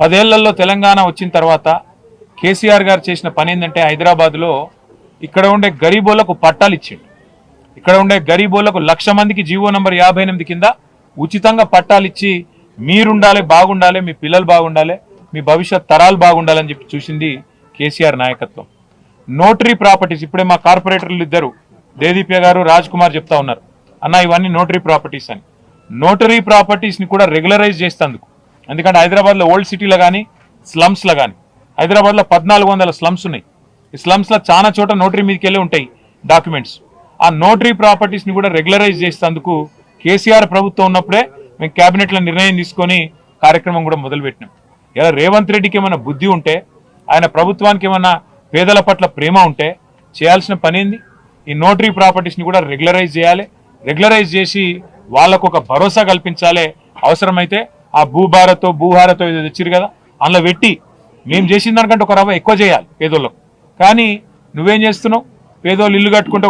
పదేళ్ళలో తెలంగాణ వచ్చిన తర్వాత కేసీఆర్ గారు చేసిన పని ఏంటంటే హైదరాబాద్లో ఇక్కడ ఉండే గరీబోళ్ళకు పట్టాలు ఇచ్చిండు. ఇక్కడ ఉండే గరీబోళ్ళకు లక్ష మందికి జీవో నంబర్ యాభై ఎనిమిది కింద ఉచితంగా పట్టాలు ఇచ్చి మీరుండాలి బాగుండాలి మీ పిల్లలు బాగుండాలి మీ భవిష్యత్ తరాలు బాగుండాలని చెప్పి చూసింది కేసీఆర్ నాయకత్వం. నోటరీ ప్రాపర్టీస్ ఇప్పుడే మా కార్పొరేటర్లు ఇద్దరు దేదీప్య గారు రాజ్ కుమార్ చెప్తా ఉన్నారు. అన్న ఇవన్నీ నోటరీ ప్రాపర్టీస్ అని. నోటరీ ప్రాపర్టీస్ని కూడా రెగ్యులరైజ్ చేస్తందుకు. ఎందుకంటే హైదరాబాద్లో ఓల్డ్ సిటీలో కానీ స్లమ్స్లో కానీ హైదరాబాద్లో పద్నాలుగు వందల స్లమ్స్ ఉన్నాయి. ఈ స్లమ్స్లో చాలా చోట నోటరీ మీదకి వెళ్ళి ఉంటాయి డాక్యుమెంట్స్. ఆ నోటరీ ప్రాపర్టీస్ని కూడా రెగ్యులరైజ్ చేసేందుకు కేసీఆర్ ప్రభుత్వం ఉన్నప్పుడే మేము క్యాబినెట్లో నిర్ణయం తీసుకొని కార్యక్రమం కూడా మొదలుపెట్టినాం. ఇలా రేవంత్ రెడ్డికి ఏమైనా బుద్ధి ఉంటే ఆయన ప్రభుత్వానికి ఏమైనా పేదల పట్ల ప్రేమ ఉంటే చేయాల్సిన పనేంది ఈ నోటరీ ప్రాపర్టీస్ని కూడా రెగ్యులరైజ్ చేయాలి. రెగ్యులరైజ్ చేసి వాళ్ళకు ఒక భరోసా కల్పించాలి అవసరమైతే ఆ భూభారతో భూహారతో ఏదో తెచ్చిరు కదా అందులో పెట్టి మేము చేసిన దానికంటే ఒక రవ్వ ఎక్కువ చేయాలి పేదోళ్ళకు కానీ నువ్వేం చేస్తున్నావు? పేదోళ్ళు ఇల్లు కట్టుకుంటే